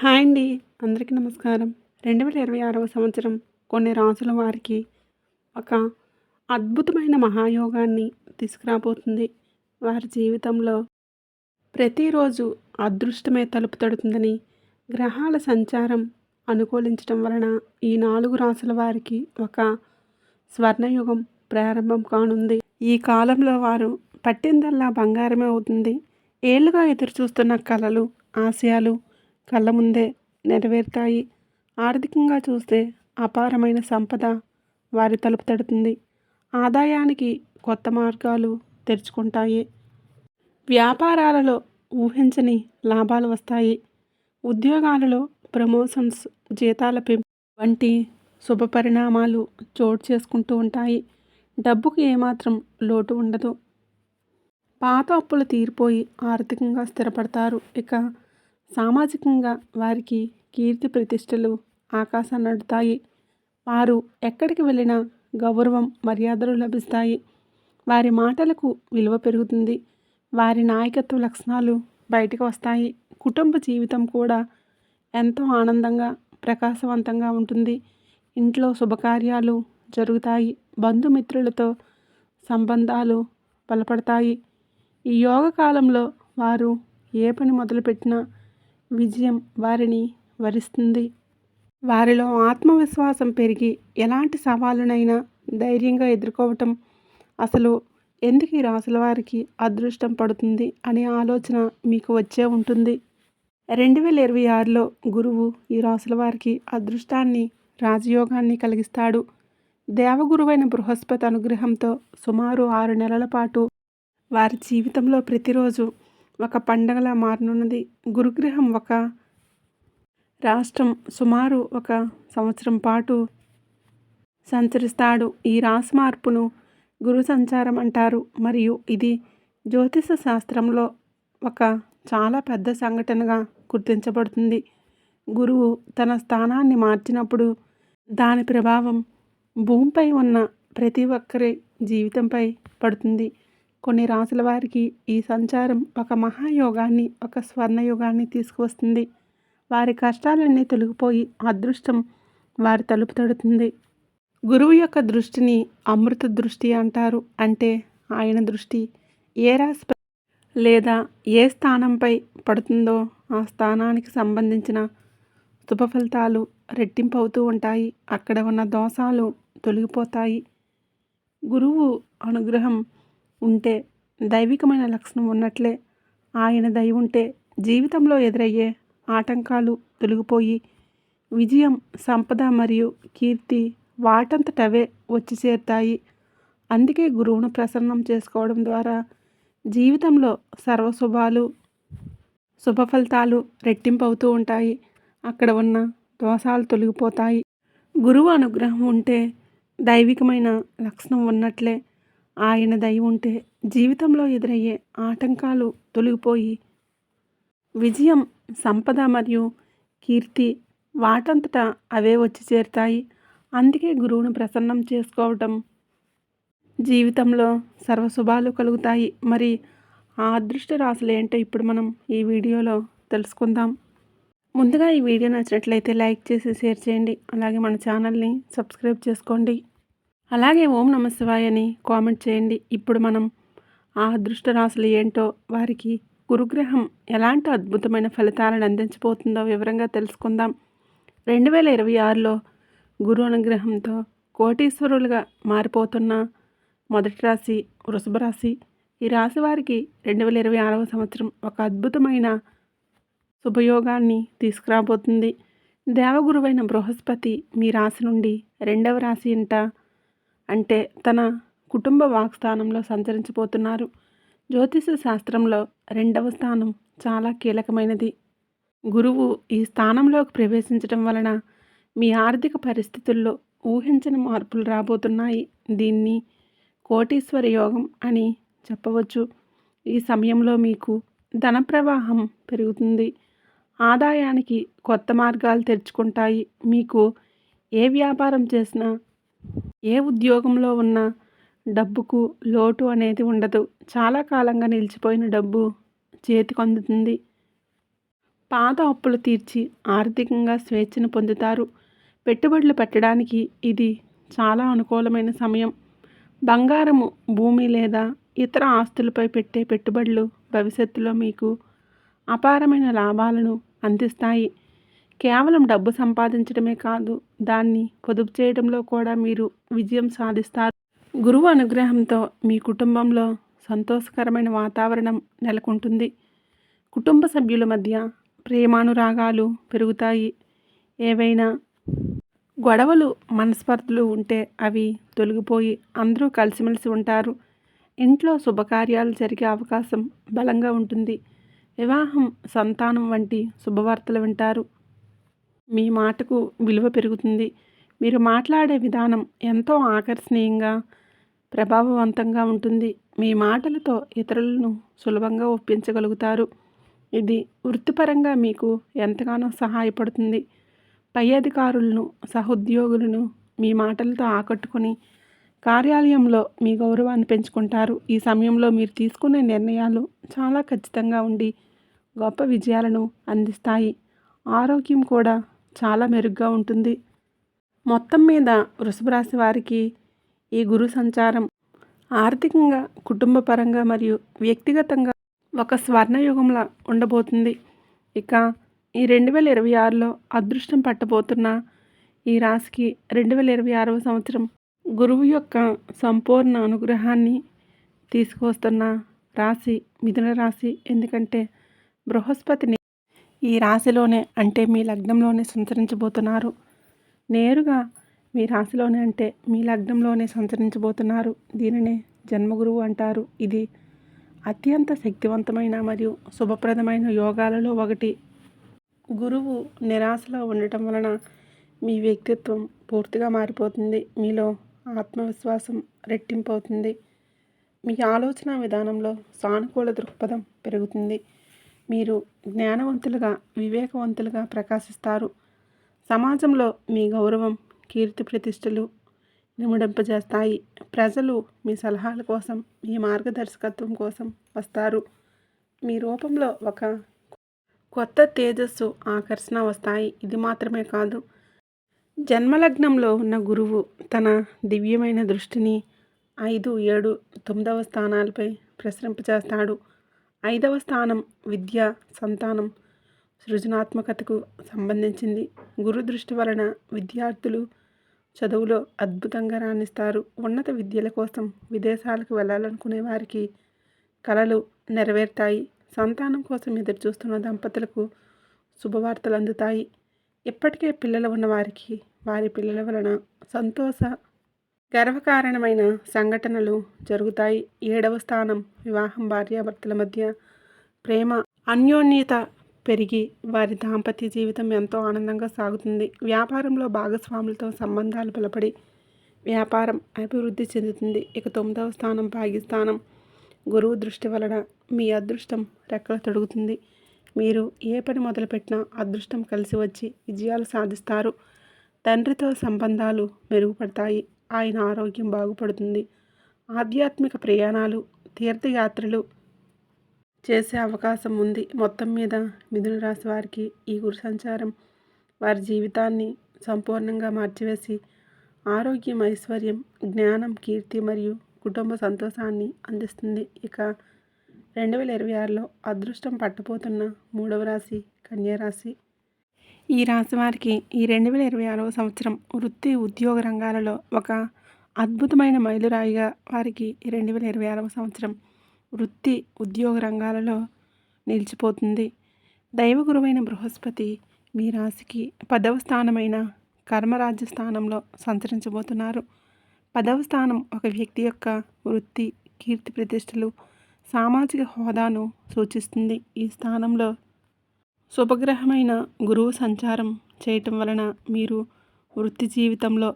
Hi అండి. అందరికీ నమస్కారం. రెండు వేల ఇరవై ఆరవ సంవత్సరం కొన్ని రాసుల వారికి ఒక అద్భుతమైన మహాయోగాన్ని తీసుకురాబోతుంది. వారి జీవితంలో ప్రతిరోజు అదృష్టమే తలుపు తడుతుందని గ్రహాల సంచారం అనుకూలించడం వలన ఈ నాలుగు రాసుల వారికి ఒక స్వర్ణయుగం ప్రారంభం కానుంది. ఈ కాలంలో వారు పట్టిందల్లా బంగారమే అవుతుంది. ఏళ్ళుగా ఎదురు చూస్తున్న కళలు ఆశయాలు కళ్ళ ముందే నెరవేరుతాయి. ఆర్థికంగా చూస్తే అపారమైన సంపద వారి తలుపు తడుతుంది. ఆదాయానికి కొత్త మార్గాలు తెరుచుకుంటాయి. వ్యాపారాలలో ఊహించని లాభాలు వస్తాయి. ఉద్యోగాలలో ప్రమోషన్స్ జీతాల పెంపు వంటి శుభ పరిణామాలు చోటు చేసుకుంటూ ఉంటాయి. డబ్బుకు ఏమాత్రం లోటు ఉండదు. పాత అప్పులు తీరిపోయి ఆర్థికంగా స్థిరపడతారు. ఇక సామాజికంగా వారికి కీర్తి ప్రతిష్టలు ఆకాశాన్ని నడుతాయి వారు ఎక్కడికి వెళ్ళినా గౌరవం మర్యాదలు లభిస్తాయి. వారి మాటలకు విలువ పెరుగుతుంది. వారి నాయకత్వ లక్షణాలు బయటకు వస్తాయి. కుటుంబ జీవితం కూడా ఎంతో ఆనందంగా ప్రకాశవంతంగా ఉంటుంది. ఇంట్లో శుభకార్యాలు జరుగుతాయి. బంధుమిత్రులతో సంబంధాలు బలపడతాయి. ఈ యోగ కాలంలో వారు ఏ పని మొదలుపెట్టినా విజయం వారిని వరిస్తుంది. వారిలో ఆత్మవిశ్వాసం పెరిగి ఎలాంటి సవాలునైనా ధైర్యంగా ఎదుర్కోవటం అసలు ఎందుకు ఈ రాసుల వారికి అదృష్టం పడుతుంది అనే ఆలోచన మీకు వచ్చే ఉంటుంది. రెండు వేల ఇరవై ఆరులో గురువు ఈ రాసుల వారికి అదృష్టాన్ని రాజయోగాన్ని కలిగిస్తాడు. దేవగురువైన బృహస్పతి అనుగ్రహంతో సుమారు ఆరు నెలల పాటు వారి జీవితంలో ప్రతిరోజు ఒక పండగలా మారనున్నది. గురుగ్రహం ఒక రాష్ట్రం సుమారు ఒక సంవత్సరం పాటు సంచరిస్తాడు. ఈ రాశి మార్పును గురు సంచారం అంటారు. మరియు ఇది జ్యోతిష శాస్త్రంలో ఒక చాలా పెద్ద సంఘటనగా గుర్తించబడుతుంది. గురువు తన స్థానాన్ని మార్చినప్పుడు దాని ప్రభావం భూమిపై ఉన్న ప్రతి ఒక్కరి జీవితంపై పడుతుంది. కొన్ని రాసుల వారికి ఈ సంచారం ఒక మహాయోగాన్ని ఒక స్వర్ణయోగాన్ని తీసుకువస్తుంది. వారి కష్టాలన్నీ తొలగిపోయి అదృష్టం వారి తలుపు తడుతుంది. గురువు యొక్క దృష్టిని అమృత దృష్టి అంటారు. అంటే ఆయన దృష్టి ఏ రాశిపై లేదా ఏ స్థానంపై పడుతుందో ఆ స్థానానికి సంబంధించిన శుభ ఫలితాలు రెట్టింపు అవుతూ ఉంటాయి. అక్కడ ఉన్న దోషాలు తొలగిపోతాయి. గురువు అనుగ్రహం ఉంటే దైవికమైన లక్షణం ఉన్నట్లే ఆయన దయ ఉంటే జీవితంలో ఎదురయ్యే ఆటంకాలు తొలగిపోయి విజయం సంపద మరియు కీర్తి వాటంతటవే వచ్చి చేరుతాయి. అందుకే గురువును ప్రసన్నం చేసుకోవడం ద్వారా జీవితంలో సర్వశుభాలు శుభ ఫలితాలు రెట్టింపు అవుతూ ఉంటాయి. అక్కడ ఉన్న దోషాలు తొలగిపోతాయి. గురువు అనుగ్రహం ఉంటే దైవికమైన లక్షణం ఉన్నట్లే ఆయన దయ ఉంటే జీవితంలో ఎదురయ్యే ఆటంకాలు తొలగిపోయి విజయం సంపద మరియు కీర్తి వాటంతటా అవే వచ్చి చేరుతాయి. అందుకే గురువును ప్రసన్నం చేసుకోవటం జీవితంలో సర్వశుభాలు కలుగుతాయి. మరి ఆ అదృష్ట రాశులు ఏంటో ఇప్పుడు మనం ఈ వీడియోలో తెలుసుకుందాం. ముందుగా ఈ వీడియో నచ్చినట్లయితే లైక్ చేసి షేర్ చేయండి. అలాగే మన ఛానల్ని సబ్స్క్రైబ్ చేసుకోండి. అలాగే ఓం నమశివాయ అని కామెంట్ చేయండి. ఇప్పుడు మనం ఆ అదృష్ట రాశులు ఏంటో వారికి గురుగ్రహం ఎలాంటి అద్భుతమైన ఫలితాలను అందించబోతుందో వివరంగా తెలుసుకుందాం. రెండు వేల ఇరవై ఆరులో గురు అనుగ్రహంతో కోటీశ్వరులుగా మారిపోతున్న మొదటి రాశి వృషభ రాశి. ఈ రాశి వారికి రెండు వేల ఇరవై ఆరవ సంవత్సరం ఒక అద్భుతమైన శుభయోగాన్ని తీసుకురాబోతుంది. దేవగురువైన బృహస్పతి మీ రాశి నుండి రెండవ రాశి ఇంట అంటే తన కుటుంబ వాక్స్థానంలో సంచరించిపోతున్నారు. జ్యోతిష శాస్త్రంలో రెండవ స్థానం చాలా కీలకమైనది. గురువు ఈ స్థానంలోకి ప్రవేశించడం వలన మీ ఆర్థిక పరిస్థితుల్లో ఊహించని మార్పులు రాబోతున్నాయి. దీన్ని కోటీశ్వర యోగం అని చెప్పవచ్చు. ఈ సమయంలో మీకు ధన ప్రవాహం పెరుగుతుంది. ఆదాయానికి కొత్త మార్గాలు తెరుచుకుంటాయి. మీకు ఏ వ్యాపారం చేసినా ఏ ఉద్యోగంలో ఉన్నా డబ్బుకు లోటు అనేది ఉండదు. చాలా కాలంగా నిలిచిపోయిన డబ్బు చేతికి అందుతుంది. పాత అప్పులు తీర్చి ఆర్థికంగా స్వేచ్ఛను పొందుతారు. పెట్టుబడులు పెట్టడానికి ఇది చాలా అనుకూలమైన సమయం. బంగారము భూమి లేదా ఇతర ఆస్తులపై పెట్టే పెట్టుబడులు భవిష్యత్తులో మీకు అపారమైన లాభాలను అందిస్తాయి. కేవలం డబ్బు సంపాదించడమే కాదు దాన్ని పొదుపు చేయడంలో కూడా మీరు విజయం సాధిస్తారు. గురువు అనుగ్రహంతో మీ కుటుంబంలో సంతోషకరమైన వాతావరణం నెలకొంటుంది. కుటుంబ సభ్యుల మధ్య ప్రేమానురాగాలు పెరుగుతాయి. ఏవైనా గొడవలు మనస్పర్ధలు ఉంటే అవి తొలగిపోయి అందరూ కలిసిమెలిసి ఉంటారు. ఇంట్లో శుభకార్యాలు జరిగే అవకాశం బలంగా ఉంటుంది. వివాహం సంతానం వంటి శుభవార్తలు వింటారు. మీ మాటకు విలువ పెరుగుతుంది. మీరు మాట్లాడే విధానం ఎంతో ఆకర్షణీయంగా ప్రభావవంతంగా ఉంటుంది. మీ మాటలతో ఇతరులను సులభంగా ఒప్పించగలుగుతారు. ఇది వృత్తిపరంగా మీకు ఎంతగానో సహాయపడుతుంది. పై అధికారులను సహోద్యోగులను మీ మాటలతో ఆకట్టుకొని కార్యాలయంలో మీ గౌరవాన్ని పెంచుకుంటారు. ఈ సమయంలో మీరు తీసుకునే నిర్ణయాలు చాలా ఖచ్చితంగా ఉండి గొప్ప విజయాలను అందిస్తాయి. ఆరోగ్యం కూడా చాలా మెరుగ్గా ఉంటుంది. మొత్తం మీద వృషభ రాశి వారికి ఈ గురు సంచారం ఆర్థికంగా కుటుంబపరంగా మరియు వ్యక్తిగతంగా ఒక స్వర్ణయుగంలా ఉండబోతుంది. ఇక ఈ రెండు వేల ఇరవై ఆరులో అదృష్టం పట్టబోతున్న ఈ రాశికి రెండు వేల ఇరవై ఆరవ సంవత్సరం గురువు యొక్క సంపూర్ణ అనుగ్రహాన్ని తీసుకువస్తున్న రాశి మిథున రాశి. ఎందుకంటే బృహస్పతిని ఈ రాశిలోనే అంటే మీ లగ్నంలోనే సంచరించబోతున్నారు. నేరుగా మీ రాశిలోనే అంటే మీ లగ్నంలోనే సంచరించబోతున్నారు. దీనినే జన్మగురువు అంటారు. ఇది అత్యంత శక్తివంతమైన మరియు శుభప్రదమైన యోగాలలో ఒకటి. గురువు నిరాశలో ఉండటం వలన మీ వ్యక్తిత్వం పూర్తిగా మారిపోతుంది. మీలో ఆత్మవిశ్వాసం రెట్టింపు అవుతుంది మీ ఆలోచన విధానంలో సానుకూల దృక్పథం పెరుగుతుంది. మీరు జ్ఞానవంతులుగా వివేకవంతులుగా ప్రకాశిస్తారు. సమాజంలో మీ గౌరవం కీర్తి ప్రతిష్టలు నిముడింపజేస్తాయి. ప్రజలు మీ సలహాల కోసం మీ మార్గదర్శకత్వం కోసం వస్తారు. మీ రూపంలో ఒక కొత్త తేజస్సు ఆకర్షణ వస్తాయి. ఇది మాత్రమే కాదు. జన్మలగ్నంలో ఉన్న గురువు తన దివ్యమైన దృష్టిని ఐదు ఏడు తొమ్మిదవ స్థానాలపై ప్రసరింపచేస్తాడు ఐదవ స్థానం విద్య సంతానం సృజనాత్మకతకు సంబంధించింది. గురు దృష్టి వలన విద్యార్థులు చదువులో అద్భుతంగా రాణిస్తారు. ఉన్నత విద్యల కోసం విదేశాలకు వెళ్ళాలనుకునే వారికి కళలు నెరవేరుతాయి. సంతానం కోసం ఎదురు చూస్తున్న దంపతులకు శుభవార్తలు అందుతాయి ఇప్పటికే పిల్లలు ఉన్న వారికి వారి పిల్లల వలన సంతోష గర్వకారణమైన సంఘటనలు జరుగుతాయి. ఏడవ స్థానం వివాహం భార్యాభర్తల మధ్య ప్రేమ అన్యోన్యత పెరిగి వారి దాంపత్య జీవితం ఎంతో ఆనందంగా సాగుతుంది. వ్యాపారంలో భాగస్వాములతో సంబంధాలు బలపడి వ్యాపారం అభివృద్ధి చెందుతుంది. ఇక తొమ్మిదవ స్థానం భాగ్యస్థానం. గురువు దృష్టి వలన మీ అదృష్టం రెక్కలు తొడుగుతుంది. మీరు ఏ పని మొదలుపెట్టినా అదృష్టం కలిసి వచ్చి విజయాలు సాధిస్తారు. తండ్రితో సంబంధాలు మెరుగుపడతాయి. ఆయన ఆరోగ్యం బాగుపడుతుంది. ఆధ్యాత్మిక ప్రయాణాలు తీర్థయాత్రలు చేసే అవకాశం ఉంది. మొత్తం మీద మిథున రాశి వారికి ఈ గురు సంచారం వారి జీవితాన్ని సంపూర్ణంగా మార్చివేసి ఆరోగ్యం ఐశ్వర్యం జ్ఞానం కీర్తి మరియు కుటుంబ సంతోషాన్ని అందిస్తుంది. ఇక రెండు వేల ఇరవై ఆరులో అదృష్టం పట్టపోతున్న మూడవ రాశి కన్యారాశి ఈ రాశి వారికి ఈ రెండు వేల ఇరవై ఆరవ సంవత్సరం వృత్తి ఉద్యోగ రంగాలలో ఒక అద్భుతమైన మైలురాయిగా వారికి రెండు వేల ఇరవై ఆరవ సంవత్సరం వృత్తి ఉద్యోగ రంగాలలో నిలిచిపోతుంది. దైవగురువైన బృహస్పతి మీ రాశికి పదవ స్థానమైన కర్మరాజ్య స్థానంలో సంచరించబోతున్నారు. పదవ స్థానం ఒక వ్యక్తి యొక్క వృత్తి కీర్తి ప్రతిష్టలు సామాజిక హోదాను సూచిస్తుంది. ఈ స్థానంలో శుభగ్రహమైన గురువు సంచారం చేయటం వలన మీరు వృత్తి జీవితంలో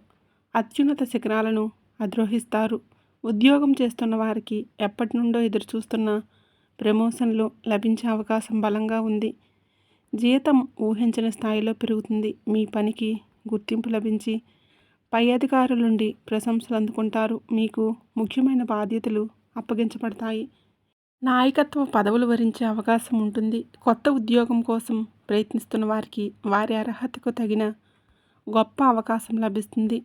అత్యున్నత శిఖరాలను అధిరోహిస్తారు. ఉద్యోగం చేస్తున్న వారికి ఎప్పటి నుండో ఎదురు చూస్తున్న ప్రమోషన్లు లభించే అవకాశం బలంగా ఉంది. జీతం ఊహించిన స్థాయిలో పెరుగుతుంది. మీ పనికి గుర్తింపు లభించి పై అధికారుల నుండి ప్రశంసలు అందుకుంటారు. మీకు ముఖ్యమైన బాధ్యతలు అప్పగించబడతాయి. నాయకత్వ పదవులు వరించే అవకాశం ఉంటుంది. కొత్త ఉద్యోగం కోసం ప్రయత్నిస్తున్న వారికి వారి అర్హతకు తగిన గొప్ప అవకాశం లభిస్తుంది.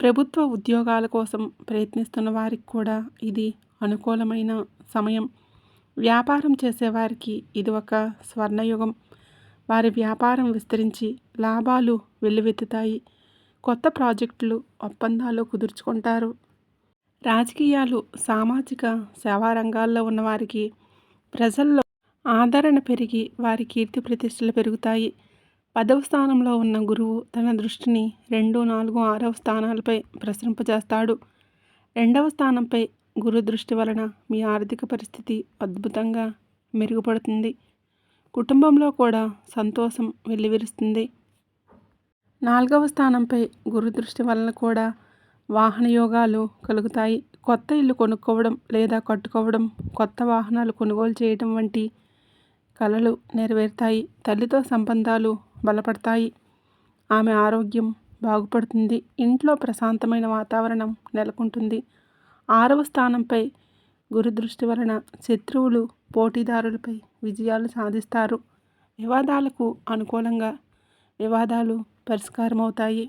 ప్రభుత్వ ఉద్యోగాల కోసం ప్రయత్నిస్తున్న వారికి కూడా ఇది అనుకూలమైన సమయం. వ్యాపారం చేసేవారికి ఇది ఒక స్వర్ణయుగం. వారి వ్యాపారం విస్తరించి లాభాలు వెల్లువెత్తుతాయి. కొత్త ప్రాజెక్టులు ఒప్పందాలు కుదుర్చుకుంటారు. రాజకీయాలు సామాజిక సేవా రంగాల్లో ఉన్నవారికి ప్రజల్లో ఆదరణ పెరిగి వారి కీర్తి ప్రతిష్టలు పెరుగుతాయి. పదవ స్థానంలో ఉన్న గురువు తన దృష్టిని రెండు నాలుగు ఆరవ స్థానాలపై ప్రసరింపజేస్తాడు. రెండవ స్థానంపై గురు దృష్టి వలన మీ ఆర్థిక పరిస్థితి అద్భుతంగా మెరుగుపడుతుంది. కుటుంబంలో కూడా సంతోషం వెల్లివిరుస్తుంది. నాలుగవ స్థానంపై గురు దృష్టి వలన కూడా వాహన యోగాలు కలుగుతాయి. కొత్త ఇల్లు కొనుక్కోవడం లేదా కట్టుకోవడం కొత్త వాహనాలు కొనుగోలు చేయడం వంటి కళలు నెరవేరుతాయి. తల్లితో సంబంధాలు బలపడతాయి. ఆమె ఆరోగ్యం బాగుపడుతుంది. ఇంట్లో ప్రశాంతమైన వాతావరణం నెలకొంటుంది. ఆరవ స్థానంపై గురుదృష్టి వలన శత్రువులు పోటీదారులపై విజయాలు సాధిస్తారు. వివాదాలకు అనుకూలంగా వివాదాలు పరిష్కారమవుతాయి.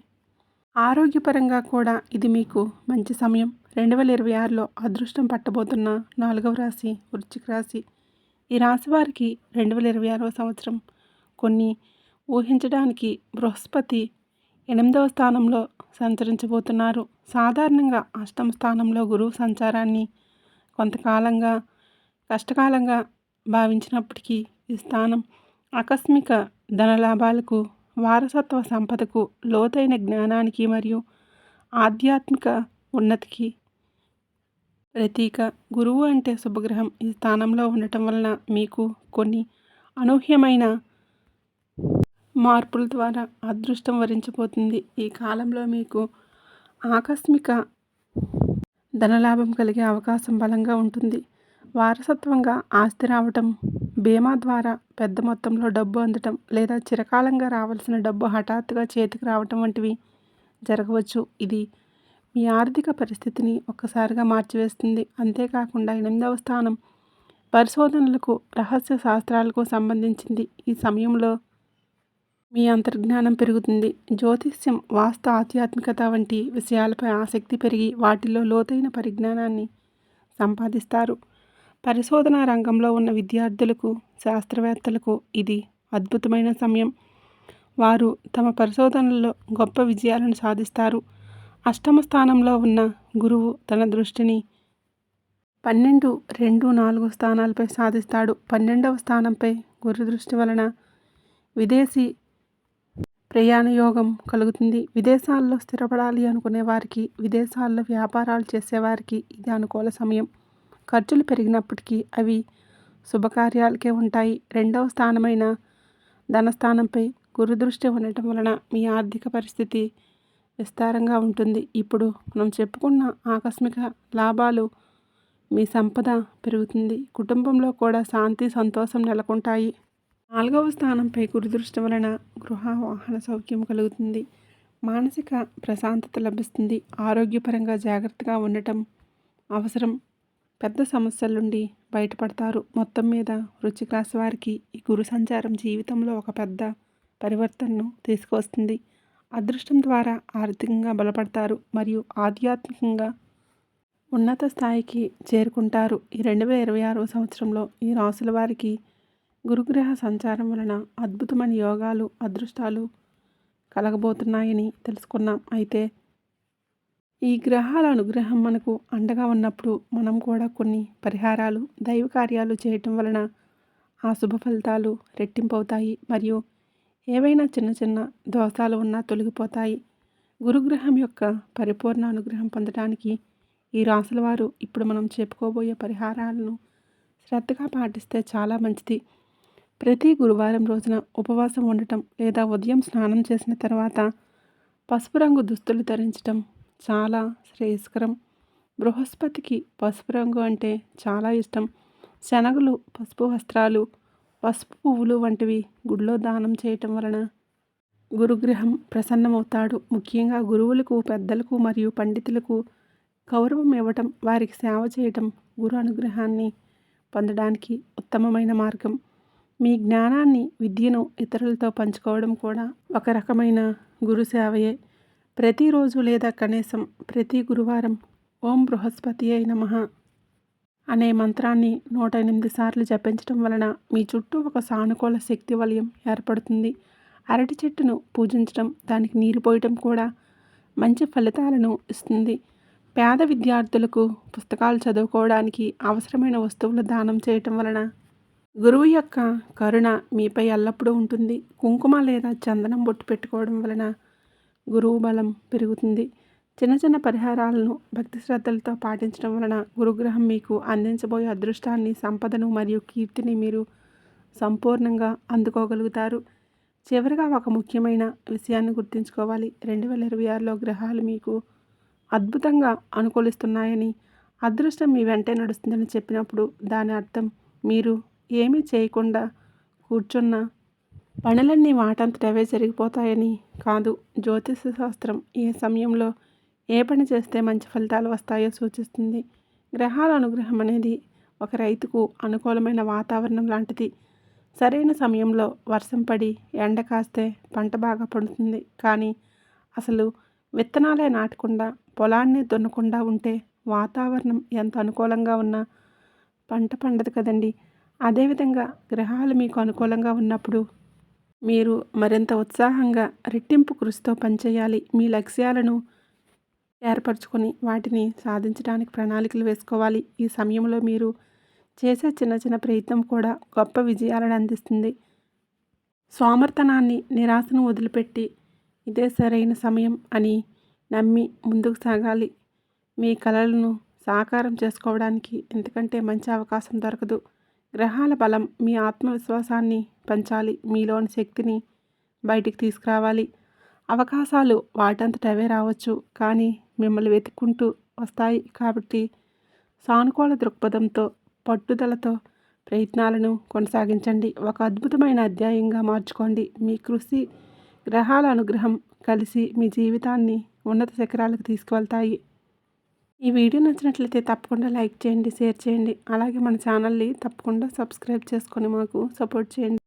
ఆరోగ్యపరంగా కూడా ఇది మీకు మంచి సమయం. రెండు వేల ఇరవై ఆరులో అదృష్టం పట్టబోతున్న నాలుగవ రాశి వృశ్చిక రాశి. ఈ రాశి వారికి రెండు వేల ఇరవై ఆరవ సంవత్సరం కొన్ని ఊహించడానికి బృహస్పతి ఎనిమిదవ స్థానంలో సంచరించబోతున్నారు. సాధారణంగా అష్టమ స్థానంలో గురువు సంచారాన్ని కొంతకాలంగా కష్టకాలంగా భావించినప్పటికీ ఈ స్థానం ఆకస్మిక ధనలాభాలకు వారసత్వ సంపదకు లోతైన జ్ఞానానికి మరియు ఆధ్యాత్మిక ఉన్నతికి ప్రతీక. గురువు అంటే శుభగ్రహం. ఈ స్థానంలో ఉండటం వలన మీకు కొన్ని అనూహ్యమైన మార్పుల ద్వారా అదృష్టం వరించబోతుంది. ఈ కాలంలో మీకు ఆకస్మిక ధనలాభం కలిగే అవకాశం బలంగా ఉంటుంది. వారసత్వంగా ఆస్తి రావటం బీమా ద్వారా పెద్ద మొత్తంలో డబ్బు అందటం లేదా చిరకాలంగా రావాల్సిన డబ్బు హఠాత్తుగా చేతికి రావటం వంటివి జరగవచ్చు. ఇది మీ ఆర్థిక పరిస్థితిని ఒక్కసారిగా మార్చివేస్తుంది. అంతేకాకుండా ఎనిమిదవ స్థానం పరిశోధనలకు రహస్య శాస్త్రాలకు సంబంధించింది. ఈ సమయంలో మీ అంతర్జ్ఞానం పెరుగుతుంది. జ్యోతిష్యం వాస్తు ఆధ్యాత్మికత వంటి విషయాలపై ఆసక్తి పెరిగి వాటిలో లోతైన పరిజ్ఞానాన్ని సంపాదిస్తారు. పరిశోధనా రంగంలో ఉన్న విద్యార్థులకు శాస్త్రవేత్తలకు ఇది అద్భుతమైన సమయం. వారు తమ పరిశోధనల్లో గొప్ప విజయాలను సాధిస్తారు. అష్టమ స్థానంలో ఉన్న గురువు తన దృష్టిని పన్నెండు రెండు నాలుగు స్థానాలపై సాధిస్తాడు. పన్నెండవ స్థానంపై గురు దృష్టి వలన విదేశీ ప్రయాణ యోగం కలుగుతుంది. విదేశాల్లో స్థిరపడాలి అనుకునే వారికి విదేశాల్లో వ్యాపారాలు చేసేవారికి ఇది అనుకూల సమయం. ఖర్చులు పెరిగినప్పటికీ అవి శుభకార్యాలకే ఉంటాయి. రెండవ స్థానమైన ధనస్థానంపై గురుదృష్టి ఉండటం వలన మీ ఆర్థిక పరిస్థితి విస్తారంగా ఉంటుంది. ఇప్పుడు మనం చెప్పుకున్న ఆకస్మిక లాభాలు మీ సంపద పెరుగుతుంది. కుటుంబంలో కూడా శాంతి సంతోషం నెలకొంటాయి. నాలుగవ స్థానంపై గురుదృష్టి వలన గృహ వాహన సౌఖ్యం కలుగుతుంది. మానసిక ప్రశాంతత లభిస్తుంది. ఆరోగ్యపరంగా జాగ్రత్తగా ఉండటం అవసరం. పెద్ద సమస్యల నుండి బయటపడతారు. మొత్తం మీద వృచ్చిక రాశి వారికి ఈ గురు సంచారం జీవితంలో ఒక పెద్ద పరివర్తనను తీసుకువస్తుంది. అదృష్టం ద్వారా ఆర్థికంగా బలపడతారు మరియు ఆధ్యాత్మికంగా ఉన్నత స్థాయికి చేరుకుంటారు. ఈ రెండు వేల ఇరవై ఆరో సంవత్సరంలో ఈ రాసుల వారికి గురుగ్రహ సంచారం వలన అద్భుతమైన యోగాలు అదృష్టాలు కలగబోతున్నాయని తెలుసుకున్నాం. అయితే ఈ గ్రహాల అనుగ్రహం మనకు అండగా ఉన్నప్పుడు మనం కూడా కొన్ని పరిహారాలు దైవ కార్యాలు చేయటం వలన ఆ శుభ ఫలితాలు రెట్టింపవుతాయి. మరియు ఏవైనా చిన్న చిన్న దోషాలు ఉన్నా తొలగిపోతాయి. గురుగ్రహం యొక్క పరిపూర్ణ అనుగ్రహం పొందడానికి ఈ రాసుల వారు ఇప్పుడు మనం చెప్పుకోబోయే పరిహారాలను శ్రద్ధగా పాటిస్తే చాలా మంచిది. ప్రతి గురువారం రోజున ఉపవాసం ఉండటం లేదా ఉదయం స్నానం చేసిన తర్వాత పసుపు రంగు దుస్తులు ధరించటం చాలా శ్రేయస్కరం. బృహస్పతికి పసుపు రంగు అంటే చాలా ఇష్టం. శనగలు పసుపు వస్త్రాలు పసుపు పువ్వులు వంటివి గుడిలో దానం చేయటం వలన గురుగ్రహం ప్రసన్నమవుతాడు. ముఖ్యంగా గురువులకు పెద్దలకు మరియు పండితులకు గౌరవం ఇవ్వటం వారికి సేవ చేయటం గురు అనుగ్రహాన్ని పొందడానికి ఉత్తమమైన మార్గం. మీ జ్ఞానాన్ని విద్యను ఇతరులతో పంచుకోవడం కూడా ఒక రకమైన గురు సేవయే. ప్రతిరోజు లేదా కనీసం ప్రతి గురువారం ఓం బృహస్పతి అయి నమః అనే మంత్రాన్ని నూట ఎనిమిది సార్లు జపించడం వలన మీ చుట్టూ ఒక సానుకూల శక్తి వలయం ఏర్పడుతుంది. అరటి చెట్టును పూజించడం దానికి నీరు పోయటం కూడా మంచి ఫలితాలను ఇస్తుంది. పేద విద్యార్థులకు పుస్తకాలు చదువుకోవడానికి అవసరమైన వస్తువులు దానం చేయటం వలన గురువు యొక్క కరుణ మీపై ఎల్లప్పుడూ ఉంటుంది. కుంకుమ లేదా చందనం బొట్టు పెట్టుకోవడం వలన గురువు బలం పెరుగుతుంది. చిన్న చిన్న పరిహారాలను భక్తి శ్రద్ధలతో పాటించడం వలన గురుగ్రహం మీకు అందించబోయే అదృష్టాన్ని సంపదను మరియు కీర్తిని మీరు సంపూర్ణంగా అందుకోగలుగుతారు. చివరిగా ఒక ముఖ్యమైన విషయాన్ని గుర్తుంచుకోవాలి. రెండు వేల ఇరవై ఆరులో గ్రహాలు మీకు అద్భుతంగా అనుకూలిస్తున్నాయని అదృష్టం మీ వెంటే నడుస్తుందని చెప్పినప్పుడు దాని అర్థం మీరు ఏమీ చేయకుండా కూర్చున్న పనులన్నీ వాటంతటవే జరిగిపోతాయని కాదు జ్యోతిష శాస్త్రం ఏ సమయంలో ఏ పని చేస్తే మంచి ఫలితాలు వస్తాయో సూచిస్తుంది. గ్రహాల అనుగ్రహం అనేది ఒక రైతుకు అనుకూలమైన వాతావరణం లాంటిది. సరైన సమయంలో వర్షం పడి ఎండ కాస్తే పంట బాగా పండుతుంది. కానీ అసలు విత్తనాలే నాటకుండా పొలాన్ని దున్నకుండా ఉంటే వాతావరణం ఎంత అనుకూలంగా ఉన్నా పంట పండదు కదండి. అదేవిధంగా గ్రహాలు మీకు అనుకూలంగా ఉన్నప్పుడు మీరు మరింత ఉత్సాహంగా రెట్టింపు కృషితో పనిచేయాలి. మీ లక్ష్యాలను ఏర్పరచుకొని వాటిని సాధించడానికి ప్రణాళికలు వేసుకోవాలి. ఈ సమయంలో మీరు చేసే చిన్న చిన్న ప్రయత్నం కూడా గొప్ప విజయాలను అందిస్తుంది. సోమర్తనాన్ని నిరాశను వదిలిపెట్టి ఇదే సరైన సమయం అని నమ్మి ముందుకు సాగాలి. మీ కలలను సాకారం చేసుకోవడానికి ఎందుకంటే మంచి అవకాశం దొరకదు. గ్రహాల బలం మీ ఆత్మవిశ్వాసాన్ని పెంచాలి. మీలోని శక్తిని బయటికి తీసుకురావాలి. అవకాశాలు వాటంతటవే రావచ్చు. కానీ మిమ్మల్ని వెతుక్కుంటూ వస్తాయి కాబట్టి సానుకూల దృక్పథంతో పట్టుదలతో ప్రయత్నాలను కొనసాగించండి. ఒక అద్భుతమైన అధ్యాయంగా మార్చుకోండి. మీ కృషి గ్రహాల అనుగ్రహం కలిసి మీ జీవితాన్ని ఉన్నత శిఖరాలకు తీసుకువెళ్తాయి. ఈ వీడియో నచ్చినట్లయితే తప్పకుండా లైక్ చేయండి షేర్ చేయండి. అలాగే మన ఛానల్ని తప్పకుండా సబ్స్క్రైబ్ చేసుకొని మాకు సపోర్ట్ చేయండి.